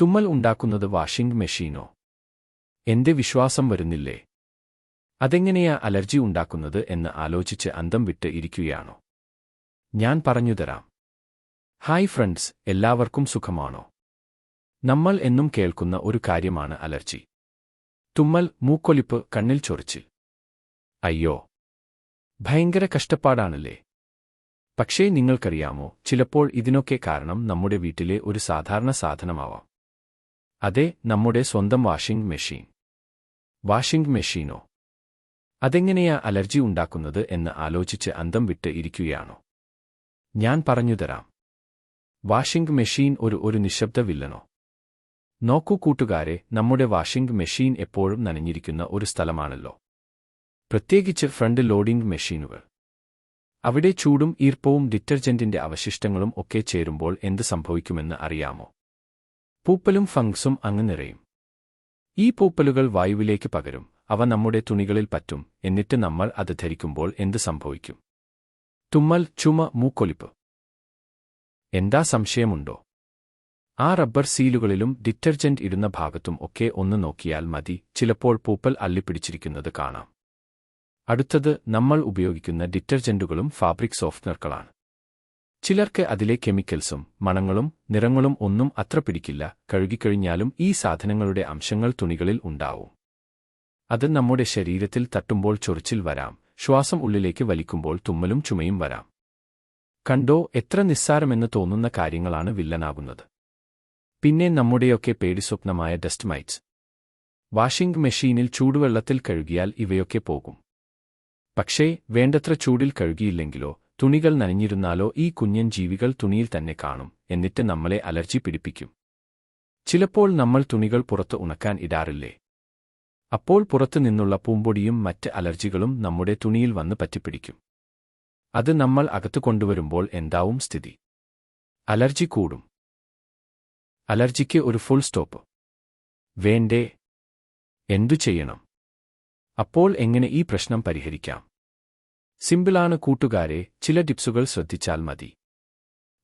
തുമ്മൽ ഉണ്ടാക്കുന്നത് വാഷിംഗ് മെഷീനോ? എന്റെ വിശ്വാസം വരുന്നില്ലേ? അതെങ്ങനെയാ അലർജി ഉണ്ടാക്കുന്നത് എന്ന് ആലോചിച്ച് അന്തം വിട്ട് ഇരിക്കുകയാണോ? ഞാൻ പറഞ്ഞുതരാം ഹായ് ഫ്രണ്ട്സ് എല്ലാവർക്കും സുഖമാണോ? നമ്മൾ എന്നും കേൾക്കുന്ന ഒരു കാര്യമാണ് അലർജി. തുമ്മൽ മൂക്കൊലിപ്പ് കണ്ണിൽ ചൊറിച്ചിൽ. അയ്യോ. ഭയങ്കര കഷ്ടപ്പാടാണല്ലേ? പക്ഷേ നിങ്ങൾക്കറിയാമോ ചിലപ്പോൾ ഇതിനൊക്കെ കാരണം നമ്മുടെ വീട്ടിലെ ഒരു സാധാരണ സാധനമാവാം. അതെ നമ്മുടെ സ്വന്തം വാഷിംഗ് മെഷീൻ. വാഷിംഗ് മെഷീനോ? അതെങ്ങനെയാ അലർജി ഉണ്ടാക്കുന്നത് എന്ന് ആലോചിച്ച് അന്തം വിട്ട് ഇരിക്കുകയാണോ? ഞാൻ പറഞ്ഞുതരാം വാഷിംഗ് മെഷീൻ ഒരു ഒരു നിശബ്ദ വില്ലനോ? നോക്കൂ കൂട്ടുകാരെ നമ്മുടെ വാഷിംഗ് മെഷീൻ എപ്പോഴും നനഞ്ഞിരിക്കുന്ന ഒരു സ്ഥലമാണല്ലോ. പ്രത്യേകിച്ച് ഫ്രണ്ട് ലോഡിംഗ് മെഷീനുകൾ. അവിടെ ചൂടും ഈർപ്പവും ഡിറ്റർജന്റിന്റെ അവശിഷ്ടങ്ങളും ഒക്കെ ചേരുമ്പോൾ എന്ത് സംഭവിക്കുമെന്ന് അറിയാമോ? പൂപ്പലും ഫംഗ്സും അങ്ങ് നിറയും. ഈ പൂപ്പലുകൾ വായുവിലേക്ക് പകരും. അവ നമ്മുടെ തുണികളിൽ പറ്റും. എന്നിട്ട് നമ്മൾ അത് ധരിക്കുമ്പോൾ എന്ത് സംഭവിക്കും? തുമ്മൽ ചുമ മൂക്കൊലിപ്പ്. എന്താ സംശയമുണ്ടോ? ആ റബ്ബർ സീലുകളിലും ഡിറ്റർജന്റ് ഇടുന്ന ഭാഗത്തും ഒക്കെ ഒന്ന് നോക്കിയാൽ മതി. ചിലപ്പോൾ പൂപ്പൽ അള്ളിപ്പിടിച്ചിരിക്കുന്നത് കാണാം. അടുത്തത് നമ്മൾ ഉപയോഗിക്കുന്ന ഡിറ്റർജന്റുകളും ഫാബ്രിക് സോഫ്റ്റ്നറുകളാണ് ചിലർക്ക് അതിലെ കെമിക്കൽസും മണങ്ങളും നിറങ്ങളും ഒന്നും അത്ര പിടിക്കില്ല. കഴുകിക്കഴിഞ്ഞാലും ഈ സാധനങ്ങളുടെ അംശങ്ങൾ തുണികളിൽ ഉണ്ടാവും. അത് നമ്മുടെ ശരീരത്തിൽ തട്ടുമ്പോൾ ചൊറിച്ചിൽ വരാം. ശ്വാസം ഉള്ളിലേക്ക് വലിക്കുമ്പോൾ തുമ്മലും ചുമയും വരാം. കണ്ടോ എത്ര നിസ്സാരമെന്ന് തോന്നുന്ന കാര്യങ്ങളാണ് വില്ലനാകുന്നത്. പിന്നെ നമ്മുടെയൊക്കെ പേടിസ്വപ്നമായ ഡസ്റ്റ് മൈറ്റ്സ്. വാഷിംഗ് മെഷീനിൽ ചൂടുവെള്ളത്തിൽ കഴുകിയാൽ ഇവയൊക്കെ പോകും. പക്ഷേ വേണ്ടത്ര ചൂടിൽ കഴുകിയില്ലെങ്കിലോ? തുണികൾ നനഞ്ഞിരുന്നാലോ ഈ കുഞ്ഞൻ ജീവികൾ തുണിയിൽ തന്നെ കാണും എന്നിട്ട് നമ്മളെ അലർജി പിടിപ്പിക്കും. ചിലപ്പോൾ നമ്മൾ തുണികൾ പുറത്ത് ഉണക്കാൻ ഇടാറില്ലേ? അപ്പോൾ പുറത്തു നിന്നുള്ള പൂമ്പൊടിയും മറ്റ് അലർജികളും നമ്മുടെ തുണിയിൽ വന്ന് പറ്റിപ്പിടിക്കും. അത് നമ്മൾ അകത്തു കൊണ്ടുവരുമ്പോൾ എന്താവും സ്ഥിതി? അലർജി കൂടും. അലർജിക്ക് ഒരു ഫുൾ സ്റ്റോപ്പ്. വേണ്ടേ? എന്തു ചെയ്യണം? അപ്പോൾ എങ്ങനെ ഈ പ്രശ്നം പരിഹരിക്കാം? സിമ്പിളാണ് കൂട്ടുകാരെ ചില ടിപ്സുകൾ ശ്രദ്ധിച്ചാൽ മതി.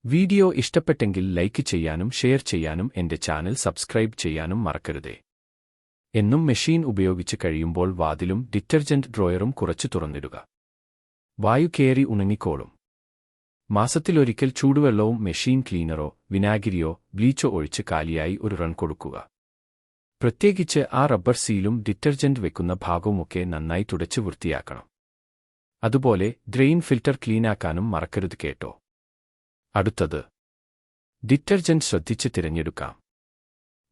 വീഡിയോ ഇഷ്ടപ്പെട്ടെങ്കിൽ ലൈക്ക് ചെയ്യാനും ഷെയർ ചെയ്യാനും എന്റെ ചാനൽ സബ്സ്ക്രൈബ് ചെയ്യാനും മറക്കരുതേ. എന്നും മെഷീൻ ഉപയോഗിച്ച് കഴിയുമ്പോൾ വാതിലും ഡിറ്റർജന്റ് ഡ്രോയറും കുറച്ചു തുറന്നിടുക. വായു കയറി ഉണങ്ങിക്കോളും. മാസത്തിലൊരിക്കൽ ചൂടുവെള്ളവും മെഷീൻ ക്ലീനറോ വിനാഗിരിയോ ബ്ലീച്ചോ ഒഴിച്ച് കാലിയായി ഒരു റൺ കൊടുക്കുക. പ്രത്യേകിച്ച് ആ റബ്ബർ സീലും ഡിറ്റർജന്റ് വെക്കുന്ന ഭാഗവുമൊക്കെ നന്നായി തുടച്ചു വൃത്തിയാക്കണം. അതുപോലെ ഡ്രെയിൻ ഫിൽറ്റർ ക്ലീനാക്കാനും മറക്കരുത് കേട്ടോ. അടുത്തത്. ഡിറ്റർജന്റ് ശ്രദ്ധിച്ച് തിരഞ്ഞെടുക്കാം.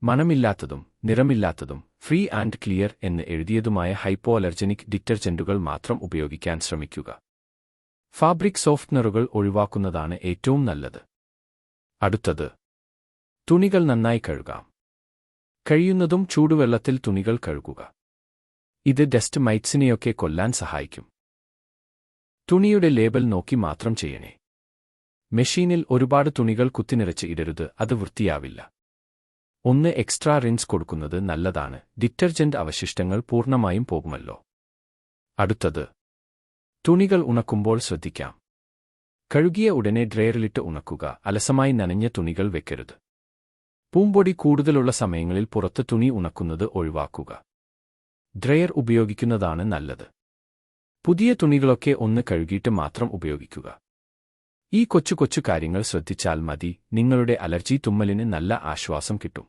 മണമില്ലാത്തതും നിറമില്ലാത്തതും ഫ്രീ ആൻഡ് ക്ലിയർ എന്ന് എഴുതിയതുമായ ഹൈപ്പോ അലർജനിക് ഡിറ്റർജന്റുകൾ മാത്രം ഉപയോഗിക്കാൻ ശ്രമിക്കുക. ഫാബ്രിക് സോഫ്റ്റ്നറുകൾ ഒഴിവാക്കുന്നതാണ് ഏറ്റവും നല്ലത്. അടുത്തത്. തുണികൾ നന്നായി കഴുകാം. കഴിയുന്നതും ചൂടുവെള്ളത്തിൽ തുണികൾ കഴുകുക. ഇത് ഡസ്റ്റ് മൈറ്റ്സിനെയൊക്കെ കൊല്ലാൻ സഹായിക്കും. തുണിയുടെ ലേബൽ നോക്കി മാത്രം ചെയ്യണേ. മെഷീനിൽ ഒരുപാട് തുണികൾ കുത്തിനിറച്ച് ഇടരുത് അത് വൃത്തിയാവില്ല. ഒന്ന് എക്സ്ട്രാ റിൻസ് കൊടുക്കുന്നത് നല്ലതാണ് ഡിറ്റർജന്റ് അവശിഷ്ടങ്ങൾ പൂർണമായും പോകുമല്ലോ. അടുത്തത് തുണികൾ ഉണക്കുമ്പോൾ ശ്രദ്ധിക്കാം. കഴുകിയ ഉടനെ ഡ്രയറിലിട്ട് ഉണക്കുക അലസമായി നനഞ്ഞ തുണികൾ വെക്കരുത്. പൂമ്പൊടി കൂടുതലുള്ള സമയങ്ങളിൽ പുറത്ത് തുണി ഉണക്കുന്നത് ഒഴിവാക്കുക. ഡ്രയർ ഉപയോഗിക്കുന്നതാണ് നല്ലത്. പുതിയ തുണികളൊക്കെ ഒന്ന് കഴുകിയിട്ട് മാത്രം ഉപയോഗിക്കുക. ഈ കൊച്ചു കൊച്ചു കാര്യങ്ങൾ ശ്രദ്ധിച്ചാൽ മതി നിങ്ങളുടെ അലർജി തുമ്മലിന് നല്ല ആശ്വാസം കിട്ടും.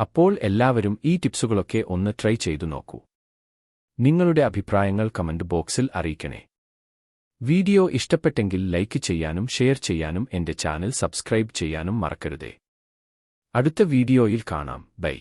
അപ്പോൾ എല്ലാവരും ഈ ടിപ്സുകളൊക്കെ ഒന്ന് ട്രൈ ചെയ്തു നോക്കൂ. നിങ്ങളുടെ അഭിപ്രായങ്ങൾ കമന്റ് ബോക്സിൽ അറിയിക്കണേ. വീഡിയോ ഇഷ്ടപ്പെട്ടെങ്കിൽ ലൈക്ക് ചെയ്യാനും ഷെയർ ചെയ്യാനും എന്റെ ചാനൽ സബ്സ്ക്രൈബ് ചെയ്യാനും മറക്കരുതേ. അടുത്ത വീഡിയോയിൽ കാണാം. ബൈ.